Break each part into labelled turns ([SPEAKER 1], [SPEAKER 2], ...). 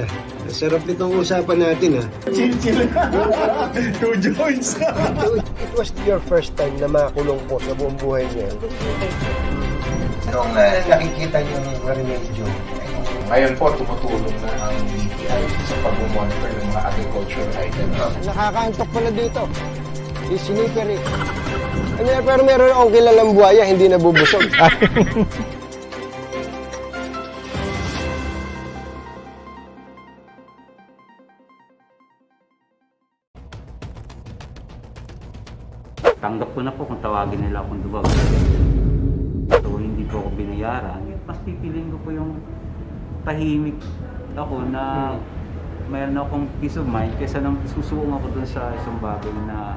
[SPEAKER 1] ah. Ang Sarap nitong usapan natin ah.
[SPEAKER 2] Chill, chill. Two joints.
[SPEAKER 1] It was your first time na makulong po sa buong buhay niyo.
[SPEAKER 3] Anong uh, nakikita yung remedyo?
[SPEAKER 4] Ngayon po, tumutulong na ang DTI sa pag-monitor ng mga agriculture items.
[SPEAKER 1] Nakakaantok pala dito. Si Sniper eh. Pero meron akong kilalang buhaya, hindi nabubusog.
[SPEAKER 5] tawagin nila akong dubag. So hindi ko ako binayaran. Mas pipiliin ko po yung tahimik ako na mayroon akong peace of mind kaysa nang susuong ako dun sa isang bagay na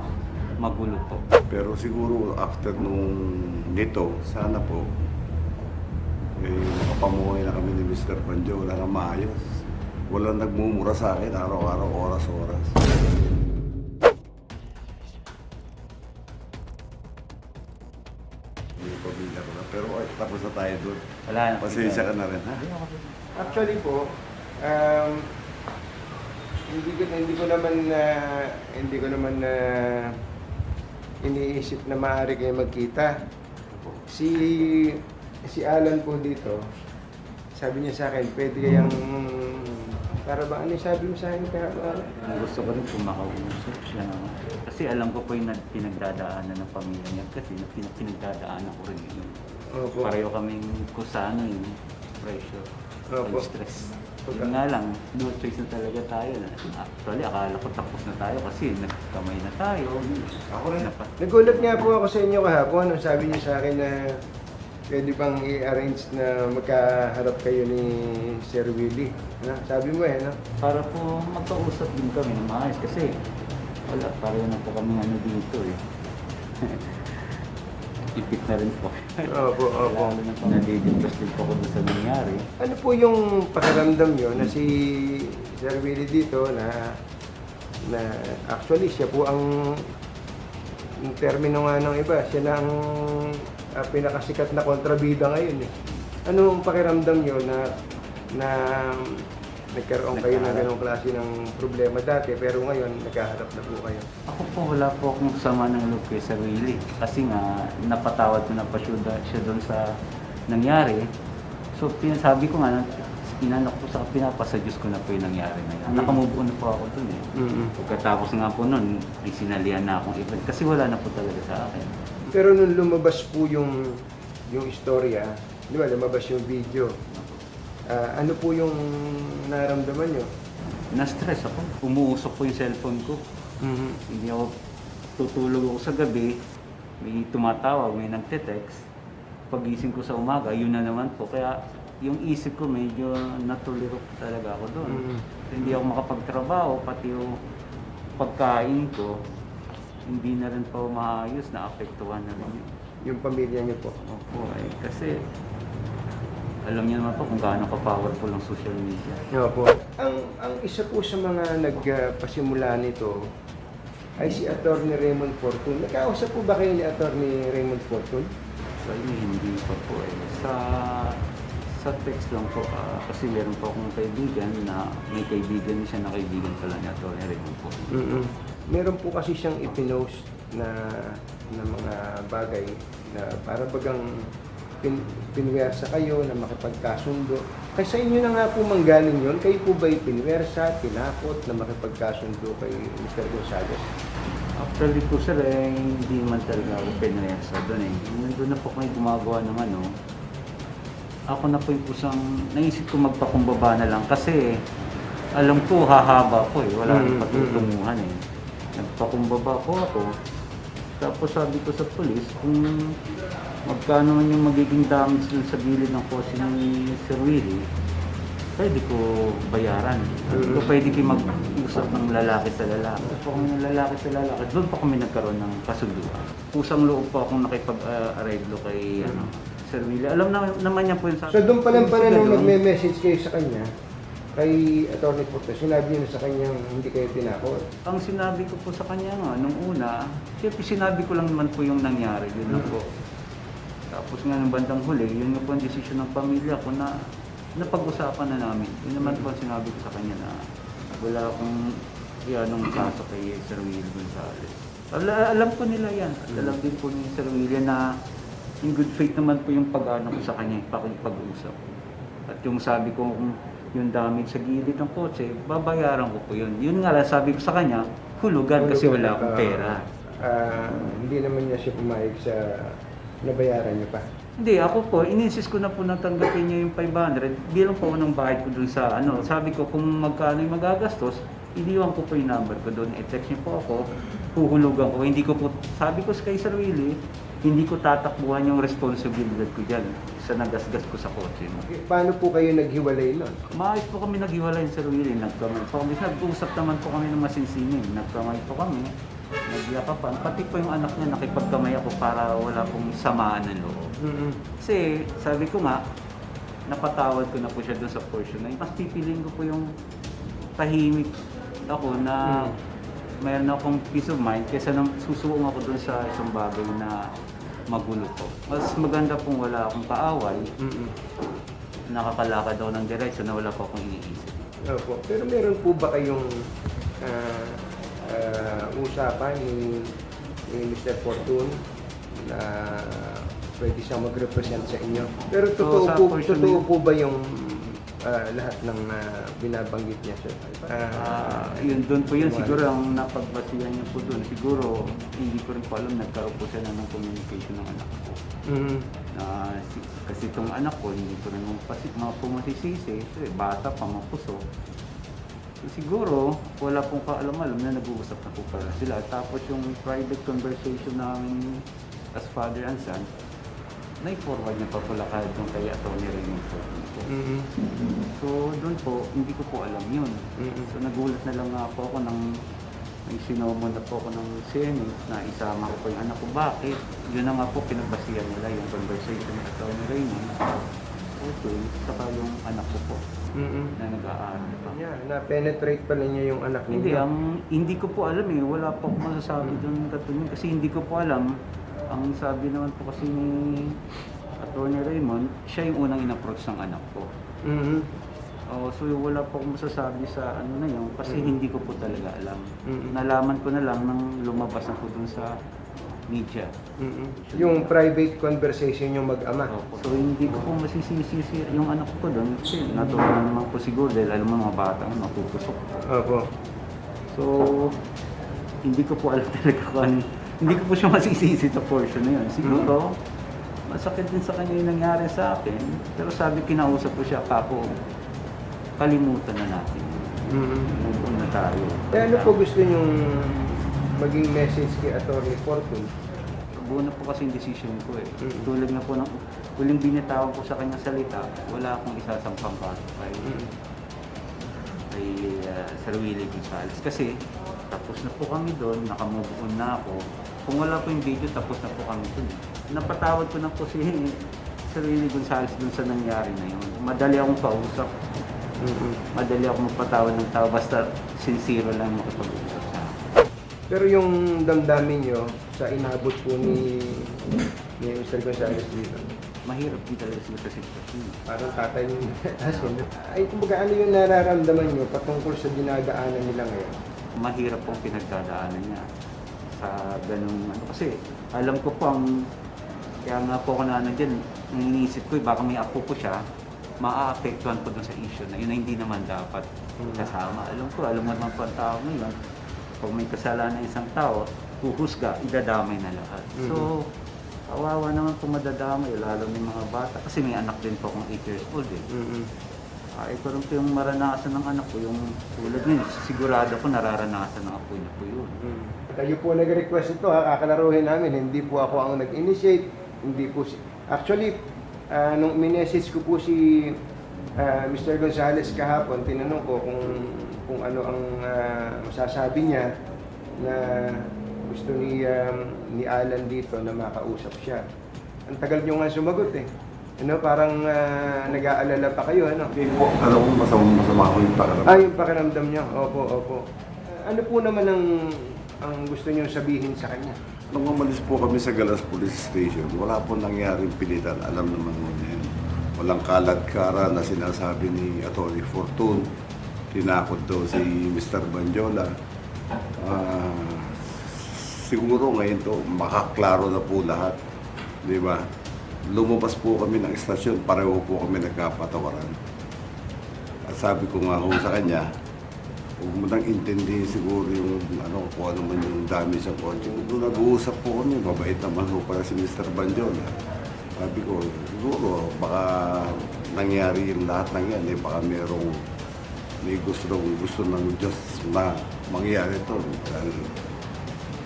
[SPEAKER 5] magulo po.
[SPEAKER 6] Pero siguro after nung nito, sana po, eh, makapamuhay na kami ni Mr. Panjo, wala nang maayos. Walang nagmumura sa akin, araw-araw, oras-oras. Tapos na tayo doon.
[SPEAKER 5] Wala na.
[SPEAKER 6] Pasensya ka na rin, ha?
[SPEAKER 1] Actually po, um, hindi ko hindi ko naman na hindi ko naman na iniisip na maaari kayo magkita. Si si Alan po dito, sabi niya sa akin, pwede kayang para ba ano yung sabi mo sa akin kaya?
[SPEAKER 5] Ang gusto ko rin po makausap siya. Kasi alam ko po yung nag- pinagdadaanan ng pamilya niya kasi na pin- pinagdadaanan ko rin yun.
[SPEAKER 1] Opo.
[SPEAKER 5] Pareho kaming kusano yung pressure,
[SPEAKER 1] Opo.
[SPEAKER 5] yung stress. Yun nga lang, no choice na talaga tayo. Actually, akala ko tapos na tayo kasi nagkamay na tayo.
[SPEAKER 6] Ako rin.
[SPEAKER 5] Napa-
[SPEAKER 1] Nagulat nga po ako sa inyo kahapon. Ano, sabi niyo sa akin na pwede bang i-arrange na magkaharap kayo ni Sir Willie. Ano? Sabi mo eh, no?
[SPEAKER 5] para po magkausap din kami ng maayos kasi wala, pareho na po kami ano dito eh. Ipit na rin po.
[SPEAKER 1] Opo, opo.
[SPEAKER 5] Lalo na po nadidepress din po ako doon sa nangyari.
[SPEAKER 1] Ano po yung pakiramdam nyo na si Sir Willie dito na na actually siya po ang yung termino nga ng iba, siya na ang ah, pinakasikat na kontrabida ngayon eh. Ano ang pakiramdam nyo na na nagkaroon kayo ng ganong klase ng problema dati pero ngayon nagkaharap na po kayo.
[SPEAKER 5] Ako po wala po akong sama ng loob kay Sir Willie. Kasi nga napatawad na pa siya, siya doon sa nangyari. So pinasabi ko nga, inanak ko sa pinapasa Diyos ko na po yung nangyari na yan. Nakamove on po ako doon eh.
[SPEAKER 1] Mm-mm.
[SPEAKER 5] Pagkatapos nga po nun, isinalihan na akong event. Kasi wala na po talaga sa akin.
[SPEAKER 1] Pero nung lumabas po yung yung istorya, di ba, lumabas yung video, ah, ano po yung naramdaman nyo?
[SPEAKER 5] Na-stress ako. Umuusok po yung cellphone ko. Hindi ako tutulog ako sa gabi. May tumatawag, may nagte-text. Pagising ko sa umaga, yun na naman po. Kaya yung isip ko medyo natuliro po talaga ako doon.
[SPEAKER 1] Mhm.
[SPEAKER 5] Hindi ako makapagtrabaho, pati yung pagkain ko, hindi na rin po maayos, naapektuhan na rin yun.
[SPEAKER 1] Yung pamilya nyo po.
[SPEAKER 5] Opo, eh, kasi alam niyo naman po kung gaano ka-powerful ang social media.
[SPEAKER 1] Nga po. Ang, ang isa po sa mga nagpasimula nito ay si Attorney Raymond Fortun. Nagkausap po ba kayo ni Attorney Raymond Fortun?
[SPEAKER 5] Actually, hindi pa po eh. Sa, sa text lang po, ah, kasi meron po akong kaibigan na may kaibigan siya na kaibigan pala ni Atty. Raymond po.
[SPEAKER 1] Meron po kasi siyang ipinost na, na mga bagay na para bagang pin, pinwersa kayo na makipagkasundo. Kasi sa inyo na nga po manggaling yun, kayo po ba pinwersa, tinakot na makipagkasundo kay Mr. Gonzales?
[SPEAKER 5] Actually po sir, eh, hindi man talaga ako pinresa doon eh. Nandun na po kayo gumagawa ng ano, ako na po yung kusang, naisip ko magpakumbaba na lang kasi alam ko hahaba po eh, wala rin
[SPEAKER 1] Mm,
[SPEAKER 5] patutunguhan eh. Nagpakumbaba po ako, tapos sabi ko sa polis kung magkano man yung magiging damage dun sa gilid ng kotse ni Sir Willie, pwede ko bayaran. Sabi ko, pwede kayo mag-usap ng lalaki sa lalaki. Tapos po kami ng lalaki sa lalaki. Doon pa kami nagkaroon ng kasunduan. Pusang loob po akong nakipag-arreglo kay ano, Sir Willie. Alam na, naman niya po yun sa
[SPEAKER 1] So doon pa lang pala nung nagme-message kayo sa kanya, kay Attorney Fortes, sinabi niyo sa kanya hindi kayo tinakot.
[SPEAKER 5] Ang sinabi ko po sa kanya nga, nung una, siyempre sinabi ko lang naman po yung nangyari. Yun lang po. Tapos nga ng bandang huli, yun nga po ang desisyon ng pamilya ko na napag-usapan na namin. Yun naman po ang sinabi ko sa kanya na wala akong yanong kaso kay Sir Will Gonzales. Ala- alam ko nila yan. At alam din po ni Sir William na in good faith naman po yung pag-ano ko sa kanya, pakipag-usap. At yung sabi ko kung yung damage sa gilid ng kotse, babayaran ko po yun. Yun nga lang sabi ko sa kanya, hulugan kasi wala akong pera.
[SPEAKER 1] Ah, hindi naman niya siya pumayag sa nabayaran niyo pa.
[SPEAKER 5] Hindi, ako po, ininsist ko na po na tanggapin niya yung 500 bilang po ng bahay ko dun sa ano. Sabi ko kung magkano yung magagastos, iniwan ko po yung number ko doon. I-text niyo po ako, huhulugan ko. Hindi ko po, sabi ko kay Sir Willie, hindi ko tatakbuhan yung responsibilidad ko dyan sa nagasgas ko sa kotse mo.
[SPEAKER 1] Eh, Paano po kayo naghiwalay nun?
[SPEAKER 5] Maayos po kami naghiwalay Sir Willie, nagkamay po kami. Nag-usap naman po kami ng masinsinin, nagkamay po kami, nagyakapan. Pati po yung anak niya nakipagkamay ako para wala pong samaan ng loob.
[SPEAKER 1] Mm-mm.
[SPEAKER 5] Kasi sabi ko nga, napatawad ko na po siya doon sa portion na yun. Mas pipiliin ko po yung tahimik ako na mayroon akong peace of mind kaysa nang susuong ako doon sa isang bagay na magulo po. Mas maganda pong wala akong kaaway,
[SPEAKER 1] Mm-mm.
[SPEAKER 5] nakakalakad ako ng diretso na wala pa akong iniisip.
[SPEAKER 1] Opo. Pero meron po ba kayong ah, ah, usapan ni, ni Mr. Fortune na pwede siyang mag-represent sa inyo? Pero
[SPEAKER 5] So,
[SPEAKER 1] totoo,
[SPEAKER 5] sa
[SPEAKER 1] po,
[SPEAKER 5] portion
[SPEAKER 1] totoo po ba yung ah, lahat ng ah, binabanggit niya, sir?
[SPEAKER 5] Ah, yun doon po yun siguro ang napagbasihan niyo po doon. Siguro hindi ko rin po alam nagkaroon po siya na ng communication ng anak ko.
[SPEAKER 1] Mhm.
[SPEAKER 5] na si, kasi itong anak ko, hindi ko rin mga, pasi, mga pumasisisi, eh, bata pa, mapuso. So, siguro, wala pong kaalam-alam na nag-uusap na po pala sila. Tapos yung private conversation namin as father and son, na-forward niya pa pala kahit yung kay Atty. Raymond Fortune po.
[SPEAKER 1] Mhm.
[SPEAKER 5] So, doon po, hindi ko po alam yun.
[SPEAKER 1] Mhm.
[SPEAKER 5] So, nagulat na lang nga po ako ng may sinomo na po ako ng Senate na isama ko po yung anak ko. Bakit? Yun na nga po pinagbasihan nila yung conversation ni Atty. Raymond. Okay, saka yung anak ko po
[SPEAKER 1] Mhm.
[SPEAKER 5] na nag-aaral pa.
[SPEAKER 1] Yeah, na-penetrate pala niya yung anak ninyo.
[SPEAKER 5] Hindi, ang hindi ko po alam eh. Wala po akong masasabi doon katuloy. Kasi hindi ko po alam. Ang sabi naman po kasi ni Atty. Raymond, siya yung unang in-approach ng anak ko.
[SPEAKER 1] Mhm.
[SPEAKER 5] Oh, so wala po akong masasabi sa ano na yun kasi
[SPEAKER 1] Mm.
[SPEAKER 5] hindi ko po talaga alam.
[SPEAKER 1] Mm.
[SPEAKER 5] Nalaman ko na lang nang lumabas na po dun sa media.
[SPEAKER 1] Mhm. Yung private conversation yung mag-ama.
[SPEAKER 5] Opo. So hindi ko po masisisi yung anak ko doon kasi natutunan naman po siguro dahil alam mo mga bata mapupusok po.
[SPEAKER 1] Opo.
[SPEAKER 5] So hindi ko po alam talaga kung ano, hindi ko po siya masisisi sa portion na yun. Siguro masakit din sa kanya yung nangyari sa akin pero sabi kinausap ko siya kako kalimutan na natin. Move on na tayo.
[SPEAKER 1] Eh, ano po gusto nyong maging message kay Attorney Fortune?
[SPEAKER 5] Buo na po kasi yung decision ko eh.
[SPEAKER 1] Mm.
[SPEAKER 5] Tulad na po ng huling binitawan ko sa kanyang salita, wala akong isasampang kaso kay,
[SPEAKER 1] Mhm.
[SPEAKER 5] kay uh, Sir Willie Gonzales. Kasi tapos na po kami doon, nakamove on na ako. Kung wala po yung video, tapos na po kami doon. Napatawad ko na po si Sir Willie Gonzales doon sa nangyari na yun. Madali akong kausap.
[SPEAKER 1] Mhm.
[SPEAKER 5] Madali akong magpatawad ng tao. Basta sincere lang makipag-usap sa akin.
[SPEAKER 1] Pero yung damdamin nyo sa inabot po ni, ni Mr. Gonzales dito,
[SPEAKER 5] Mahirap din talaga sila sa sitwasyon.
[SPEAKER 1] parang tatay niyo. Ay, kumbaga ano yung nararamdaman nyo patungkol sa dinadaanan nila ngayon?
[SPEAKER 5] Mahirap pong pinagdadaanan niya sa ganung ano. Kasi alam ko po ang kaya nga po ako na ano dyan iniisip ko eh, baka may apo ko siya maaapektuhan po dun sa issue na yun na hindi naman dapat
[SPEAKER 1] Mm.
[SPEAKER 5] kasama. Alam ko alam mo naman po ang tao ngayon pag may kasalanan ng isang tao huhusga idadamay na lahat. So kawawa naman po madadamay lalo ng mga bata. Kasi may anak din po akong 8 years old eh Ah, ito rin po yung maranasan ng anak ko, yung tulad niya, sigurado ko nararanasan ng apo niya po yun.
[SPEAKER 1] Mm. Kayo po nag-request ito, ha? kakalaruhin namin. Hindi po ako ang nag-initiate. Hindi po si... Actually, ah, nung minessage ko po si ah, Mr. Gonzales kahapon, tinanong ko kung kung ano ang ah, masasabi niya na gusto ni um, ni Alan dito na makausap siya. Ang tagal niyo nga sumagot eh. Ano, parang ah, nag-aalala pa kayo, ano?
[SPEAKER 6] Hindi po, alam ko masama, masama ko yung pakiramdam.
[SPEAKER 1] Ah, yung pakiramdam niya. Opo, opo. Ano po naman ang ang gusto niyo sabihin sa kanya?
[SPEAKER 6] Nung umalis po kami sa Galas Police Station, wala po nangyaring pilitan. Alam naman mo niya yun. walang kaladkara na sinasabi ni Atty. Fortune. Tinakot daw si Mr. Banjola. Ah, siguro ngayon to, makaklaro na po lahat. Di ba? Lumabas po kami ng istasyon, pareho po kami nagkapatawaran. At sabi ko nga ho sa kanya, huwag mo nang intindihin siguro yung ano, kung ano man yung dami sa kotse. Doon nag-uusap po kami, mabait naman ho para si Mr. Banjola. Sabi ko, siguro baka nangyari yung lahat ng yan, eh, baka merong may gusto, gusto ng Diyos na mangyari to. Dahil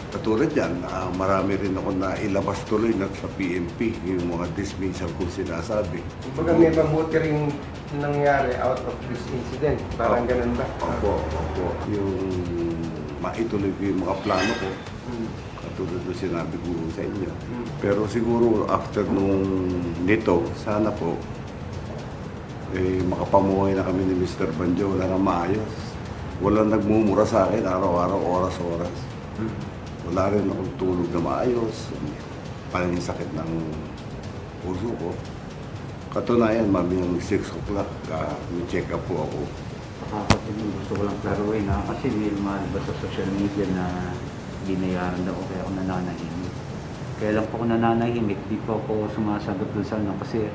[SPEAKER 6] katulad yan, ah, marami rin ako na ilabas tuloy na sa PNP, yung mga dismissal kung sinasabi.
[SPEAKER 1] Kumbaga may mabuti rin nangyari out of this incident. Parang
[SPEAKER 6] Opo.
[SPEAKER 1] ganun ba?
[SPEAKER 6] Opo, opo. Yung maituloy ko yung mga plano ko,
[SPEAKER 1] Mm.
[SPEAKER 6] katulad ng sinabi ko sa inyo.
[SPEAKER 1] Mm.
[SPEAKER 6] Pero siguro after nung nito, sana po, eh, makapamuhay na kami ni Mr. Banjola na maayos. Walang nagmumura sa akin araw-araw, oras-oras.
[SPEAKER 1] Mm.
[SPEAKER 6] Wala rin akong tulog na maayos. Parang yung sakit ng puso ko. Katunayan, mami, yung 6 o'clock, uh, check up po ako.
[SPEAKER 5] Mo, gusto ko lang klaruin na kasi may lumalabas sa social media na binayaran daw ako kaya ako nananahimik. Kaya lang po ako nananahimik, di po ako sumasagot dun sa ano kasi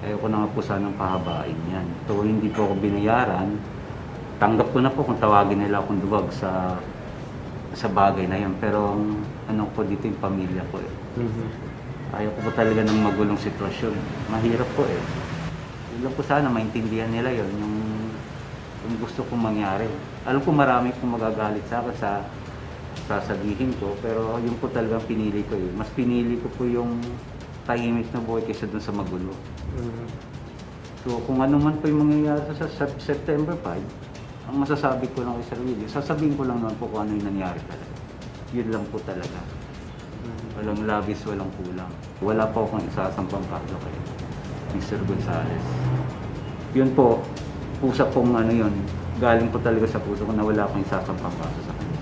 [SPEAKER 5] ayoko na nga po sanang pahabain yan. So hindi po ako binayaran, tanggap ko na po kung tawagin nila akong duwag sa sa bagay na yan. Pero ang ano po dito yung pamilya ko eh.
[SPEAKER 1] Mhm.
[SPEAKER 5] Ayaw ko po talaga ng magulong sitwasyon. Mahirap po eh. Yun lang po sana maintindihan nila yon yung, yung gusto kong mangyari. Alam ko marami pong magagalit sa akin sa sasabihin ko, pero yun po talagang pinili ko eh. Mas pinili ko po yung tahimik na buhay kaysa dun sa magulo.
[SPEAKER 1] Mhm.
[SPEAKER 5] So kung ano man po yung mangyayari sa, sa September 5, ang masasabi ko lang kay Sir Willie, sasabihin ko lang naman po kung ano yung nangyari talaga. Yun lang po talaga. Walang labis, walang kulang. Wala po akong isasampang kaso kay Mr. Gonzales. Yun po, pusa pong ano yun, galing po talaga sa puso ko na wala akong isasampang kaso sa kanya.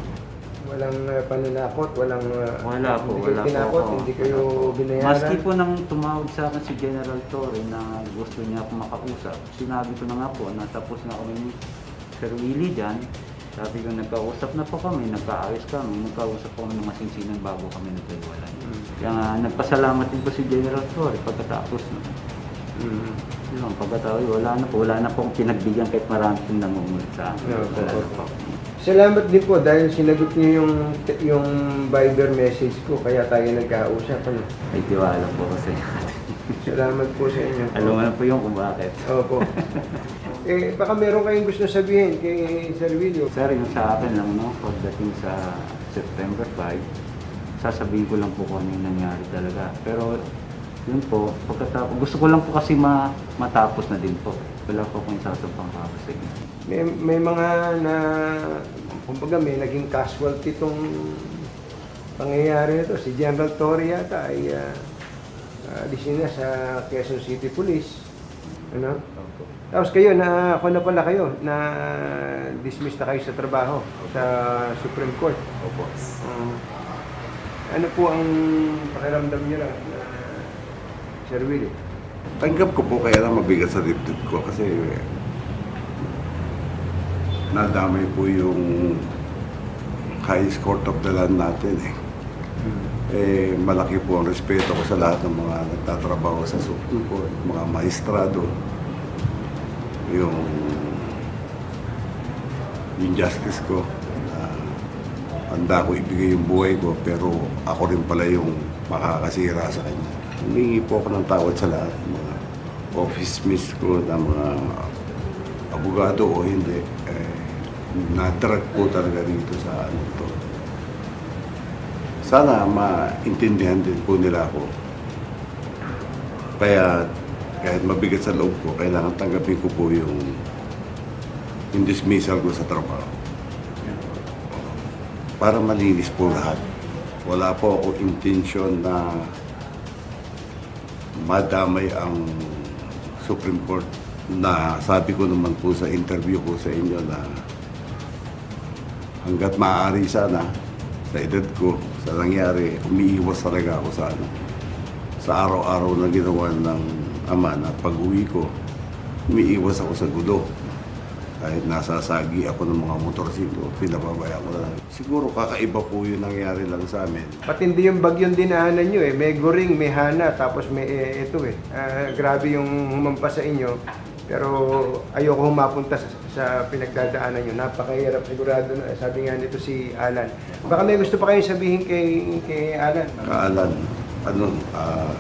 [SPEAKER 1] Walang uh, panunakot, walang... uh,
[SPEAKER 5] Wala po,
[SPEAKER 1] hindi
[SPEAKER 5] wala
[SPEAKER 1] kayo
[SPEAKER 5] po
[SPEAKER 1] tinakot,
[SPEAKER 5] ako.
[SPEAKER 1] hindi kayo binayaran.
[SPEAKER 5] Maski po nang tumawag sa akin si General Torre na gusto niya ako makausap, sinabi ko na nga po, natapos na kami Sir Willie dyan. Sabi ko, nagkausap na po kami, nagkaayos kami, nagkausap po kami ng masinsinan bago kami nagkahiwalay.
[SPEAKER 1] Mm.
[SPEAKER 5] Kaya nga, nagpasalamat din po si General Torre pagkatapos na.
[SPEAKER 1] Mhm.
[SPEAKER 5] Yun, pagkatapos, wala na po, wala na po akong pinagbigyan kahit marami pong nangungulit sa Wala na
[SPEAKER 1] opo.
[SPEAKER 5] po.
[SPEAKER 1] Salamat din po dahil sinagot niyo yung yung Viber message ko kaya tayo nagkausap. Ano?
[SPEAKER 5] May tiwala po kasi.
[SPEAKER 1] Salamat po sa inyo.
[SPEAKER 5] Alam mo na po yung kung bakit.
[SPEAKER 1] Opo. eh, baka meron kayong gusto sabihin kay Sir Willie.
[SPEAKER 5] Sir, yung sa akin lang, no, pagdating sa September 5, sasabihin ko lang po kung ano yung nangyari talaga. Pero, yun po, pagkatapos, gusto ko lang po kasi ma matapos na din po. Wala po akong isasampang kaso sa inyo.
[SPEAKER 1] May, may mga na, kumbaga may naging casualty itong pangyayari nito. Si General Torre yata ay uh, na sa Quezon City Police. Ano? Tapos kayo, na ako na pala kayo, na dismiss na kayo sa trabaho sa Supreme Court.
[SPEAKER 6] Opo.
[SPEAKER 1] Uh, ano po ang pakiramdam niyo na, na Sir Willie?
[SPEAKER 6] Tanggap ko po kaya lang mabigat sa dibdib ko kasi nadamay po yung highest court of the land natin eh. Eh, malaki po ang respeto ko sa lahat ng mga nagtatrabaho sa Supreme Court, mga maestrado, yung yung justice ko, na handa ko ibigay yung buhay ko, pero ako rin pala yung makakasira sa kanya. Humingi po ako ng tawad sa lahat, mga office mates ko, na mga abogado o hindi. Eh, na-drag po talaga dito sa ano to. Sana maintindihan din po nila ako. Kaya kahit mabigat sa loob ko, kailangan tanggapin ko po yung, yung dismissal ko sa trabaho. Para malinis po lahat. Wala po ako intention na madamay ang Supreme Court na sabi ko naman po sa interview ko sa inyo na hanggat maaari sana sa edad ko, sa nangyari, umiiwas talaga ako sa ano, sa araw-araw na ginawa ng ama na pag uwi ko, umiiwas ako sa gulo. Kahit nasasagi ako ng mga motorsiklo, pinababaya ko lang. Siguro kakaiba po yung nangyari lang sa amin.
[SPEAKER 1] Patindi yung bagyong dinaanan nyo eh. May guring, may hana, tapos may eh, ito eh. Ah, grabe yung humampas sa inyo. Pero ayoko humapunta sa, sa pinagdadaanan nyo. Napakahirap sigurado na. Sabi nga nito si Alan. Baka may gusto pa kayong sabihin kay, kay Alan.
[SPEAKER 6] Kaalan, ano, ah,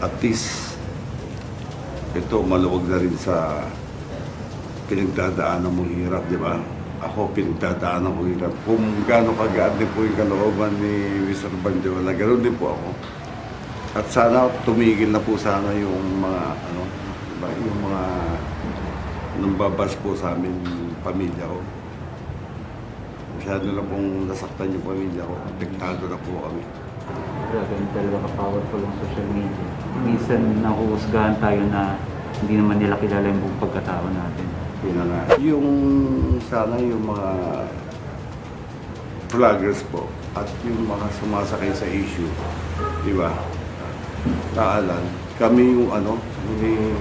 [SPEAKER 6] at least, ito maluwag na rin sa pinagdadaanan mong hirap, di ba? Ako, pinagdadaanan mong hirap. Kung gaano kagaan din po yung kalooban ni Mr. Bandiola, ganoon din po ako. At sana tumigil na po sana yung mga, ano, diba, yung mga nambabas po sa amin, pamilya ko. Masyado na pong nasaktan yung pamilya ko. Apektado na po kami.
[SPEAKER 5] Grabe, talaga ka-powerful ang social media. Minsan nahuhusgahan tayo na hindi naman nila kilala yung buong pagkatao natin.
[SPEAKER 6] Yun na. Yung sana yung mga vloggers po at yung mga sumasakay sa issue, di ba? Kaalan, kami yung ano, ni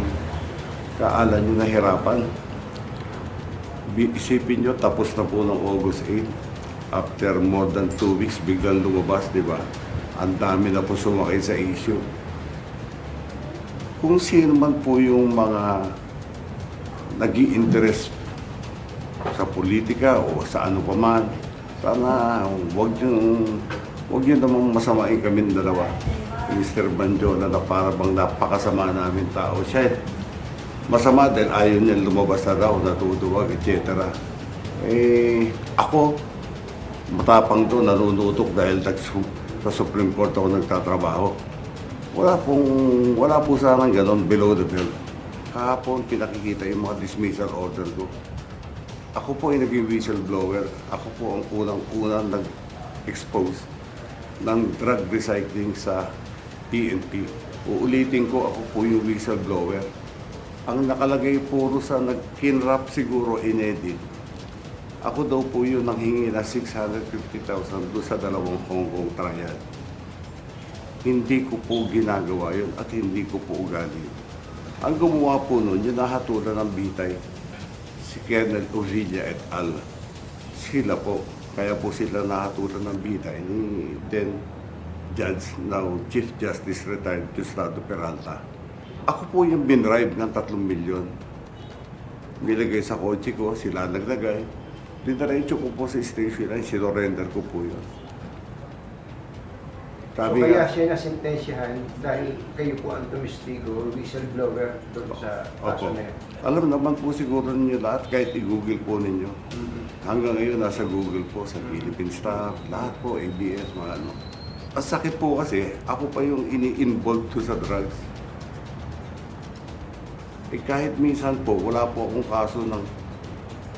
[SPEAKER 6] kaalan yung nahirapan. Isipin nyo, tapos na po ng August 8. After more than two weeks, biglang lumabas, di ba? Ang dami na po sumakay sa issue. Kung sino man po yung mga nag interest sa politika o sa ano pa man. Sana wag yung wag yun namang masamain kami dalawa. Mr. Banjola na para bang napakasama namin tao. Siya masama din, ayaw niya lumabas na daw, natutuwag, etc. Eh, ako, matapang to, nanunutok dahil sa Supreme Court ako nagtatrabaho. Wala pong, wala po sana ganon below the belt. Kahapon, pinakikita yung mga dismissal order ko. Ako po ay naging whistleblower. Ako po ang unang-unang nag-expose ng drug recycling sa PNP. Uulitin ko, ako po yung whistleblower. Ang nakalagay puro sa nag-kinrap siguro inedit. Ako daw po yung nanghingi na 650,000 doon sa dalawang Hong Kong trial. Hindi ko po ginagawa yun at hindi ko po ugali yun. Ang gumawa po nun, yung nahatulan ng bitay, si Colonel Uvilla et al. Sila po. Kaya po sila nahatulan ng bitay ni then Judge, now Chief Justice retired Gustavo Peralta. Ako po yung binribe ng 3 milyon. Nilagay sa kotse ko, sila naglagay. Dinaretso ko po sa station ay sinorender ko po yun.
[SPEAKER 1] So
[SPEAKER 6] Sabi
[SPEAKER 1] kaya
[SPEAKER 6] nga,
[SPEAKER 1] siya nasintensyahan dahil kayo po ang tumistigo, whistleblower doon sa kaso na yun.
[SPEAKER 6] Alam naman po siguro ninyo lahat, kahit i-google po ninyo. Hanggang ngayon, nasa Google po, sa Philippine Staff, lahat po, ABS, mga ano. Ang sakit po kasi, ako pa yung ini-involve to sa drugs. Eh kahit minsan po, wala po akong kaso ng,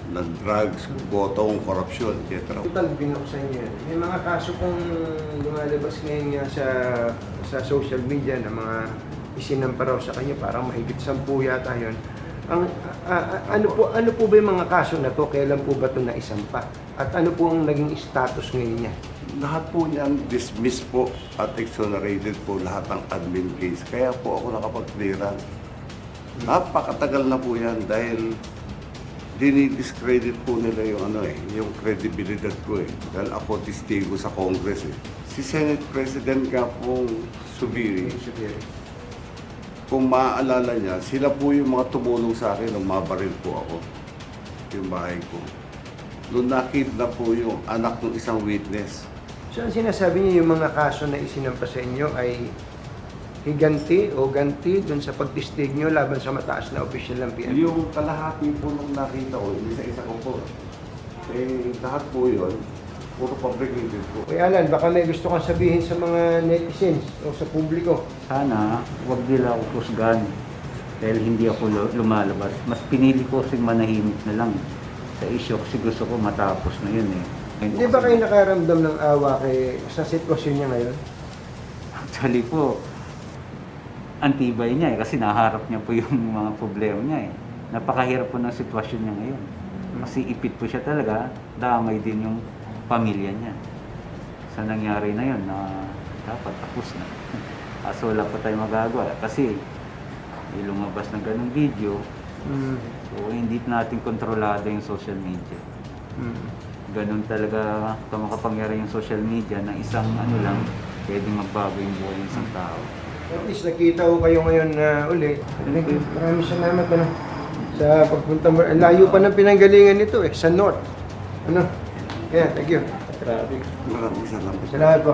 [SPEAKER 6] ng drugs, botong, korupsyon, etc.
[SPEAKER 1] Total binuksan niyo yan. May mga kaso pong lumalabas ngayon nga sa sa social media na mga isinampa raw sa kanya parang mahigit sampu yata yun. Ang a- a- ano po ano po ba yung mga kaso na to? Kailan po ba ito naisampa? At ano po ang naging status ngayon niya?
[SPEAKER 6] Lahat po niyan dismiss po at exonerated po lahat ng admin case. Kaya po ako nakapag-clearance. Napakatagal na po yan dahil dinidiscredit po nila yung ano eh, yung credibility ko eh. Dahil ako testigo sa Congress eh. Si Senate President nga pong Subiri, kung maaalala niya, sila po yung mga tumulong sa akin nung mabaril po ako. Yung bahay ko. Doon nakidnap po yung anak ng isang witness.
[SPEAKER 1] So ang sinasabi niyo yung mga kaso na isinampa sa inyo ay higanti o ganti dun sa pagtistig niyo laban sa mataas na opisyal ng PNP?
[SPEAKER 6] Yung kalahati po nung nakita ko, isa-isa ko po. Eh, lahat po yun, puro fabricated po.
[SPEAKER 1] Kuya Alan, baka may gusto kang sabihin sa mga netizens o sa publiko.
[SPEAKER 5] Sana wag nila ako kusgan dahil hindi ako lu- lumalabas. Mas pinili ko kasing manahimik na lang sa issue kasi gusto ko matapos na yun eh.
[SPEAKER 1] Hindi ba kayo nakaramdam ng awa kay, sa sitwasyon niya ngayon?
[SPEAKER 5] Actually po, antibay niya eh, kasi naharap niya po yung mga problema niya eh. Napakahirap po ng sitwasyon niya ngayon. Kasi ipit po siya talaga, damay din yung pamilya niya. Sa nangyari na yun, na dapat tapos na. Kaso wala pa tayong magagawa kasi may lumabas ng ganung video.
[SPEAKER 1] Mm.
[SPEAKER 5] So hindi natin kontrolado yung social media.
[SPEAKER 1] Mm.
[SPEAKER 5] Ganun talaga kamakapangyari yung social media na isang ano lang, pwedeng magbago yung buhay ng isang tao.
[SPEAKER 1] At least nakita ko kayo ngayon na uli. Maraming salamat ano, sa pagpunta mo. Ang layo pa ng pinanggalingan nito eh, sa North. Ano? Kaya, thank you.
[SPEAKER 6] Maraming salamat.
[SPEAKER 1] Salamat po.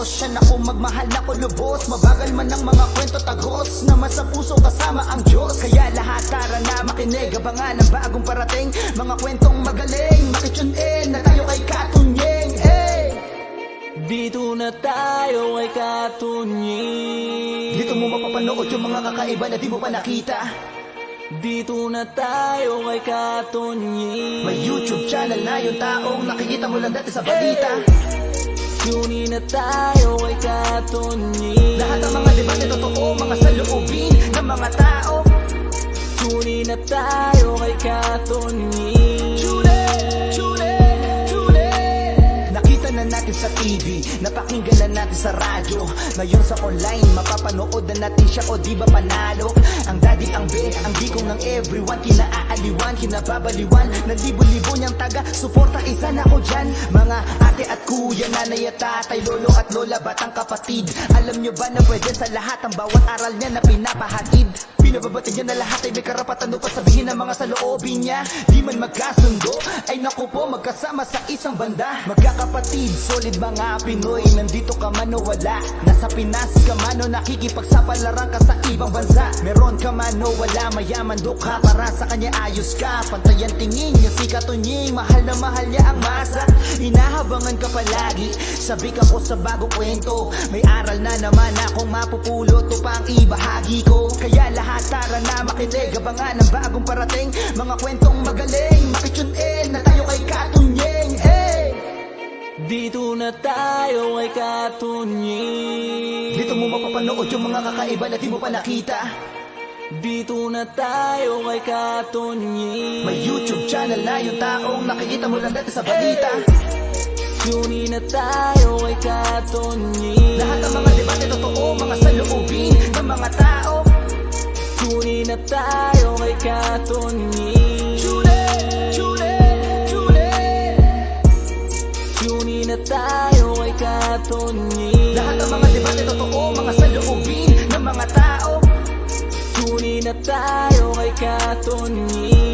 [SPEAKER 7] Diyos Siya na kung magmahal na ko lubos Mabagal man ang mga kwento tagos. Naman sa puso kasama ang Diyos. Kaya lahat tara na makinig. Abangan ang bagong parating. Mga kwentong magaling Makitune in na tayo kay Katunyeng eh.
[SPEAKER 8] Dito na tayo ay katunyi
[SPEAKER 7] Dito mo mapapanood yung mga kakaiba na di mo pa nakita.
[SPEAKER 8] Dito na tayo ay katunyi
[SPEAKER 7] May YouTube channel na yung taong nakikita mo lang dati sa balita
[SPEAKER 8] Tunin na tayo ay katunyi
[SPEAKER 7] Lahat ng mga debate totoo, mga saloobin ng mga tao.
[SPEAKER 8] Tunin na tayo ay katunyi
[SPEAKER 7] na natin sa TV, napakinggan na natin sa radyo. Ngayon sa online, mapapanood na natin siya o di ba panalo? Ang daddy, ang be, ang bikong ng everyone. Kinaaaliwan, kinababaliwan Na libo-libo niyang taga, suporta isa na ko dyan. Mga ate at kuya, nanay at tatay Lolo at lola, batang kapatid. Alam nyo ba na pwede sa lahat Ang bawat aral niya na pinapahatid Pinababati niya na lahat ay may karapatan upang sabihin ang mga saloobin niya. Di man magkasundo, ay naku po magkasama sa isang banda. Magkakapatid, solid mga Pinoy Nandito ka man o wala. Nasa Pinas ka man o nakikipagsapalaran ka sa ibang bansa. Meron ka man o wala, mayaman do ka Para sa kanya ayos ka, pantayan tingin niya si Katunying Mahal na mahal niya ang masa. Inahabangan ka palagi Sabi ka ko sa bagong kwento. May aral na naman akong mapupulot O pa ang ibahagi ko. Kaya lahat tara na makinig. Abangan ang bagong parating. Mga kwentong magaling. Makitune in na tayo kay Katunyeng. Eh.
[SPEAKER 8] Dito na tayo ay katunyi
[SPEAKER 7] Dito mo mapapanood yung mga kakaiba na di mo pa nakita.
[SPEAKER 8] Dito na tayo ay katunyi
[SPEAKER 7] May YouTube channel na yung taong nakikita mo lang dati sa balita.
[SPEAKER 8] Tunin na tayo ay katunyi
[SPEAKER 7] Lahat ng mga debate totoo, mga saloobin ng mga tao
[SPEAKER 8] Tunin na tayo ay katunyi
[SPEAKER 7] Tune in, tune in, tune in.
[SPEAKER 8] Tunin na tayo ay katunyi
[SPEAKER 7] Lahat ng mga debate totoo, mga saloobin ng mga tao.
[SPEAKER 8] Tunin na tayo ay katunyi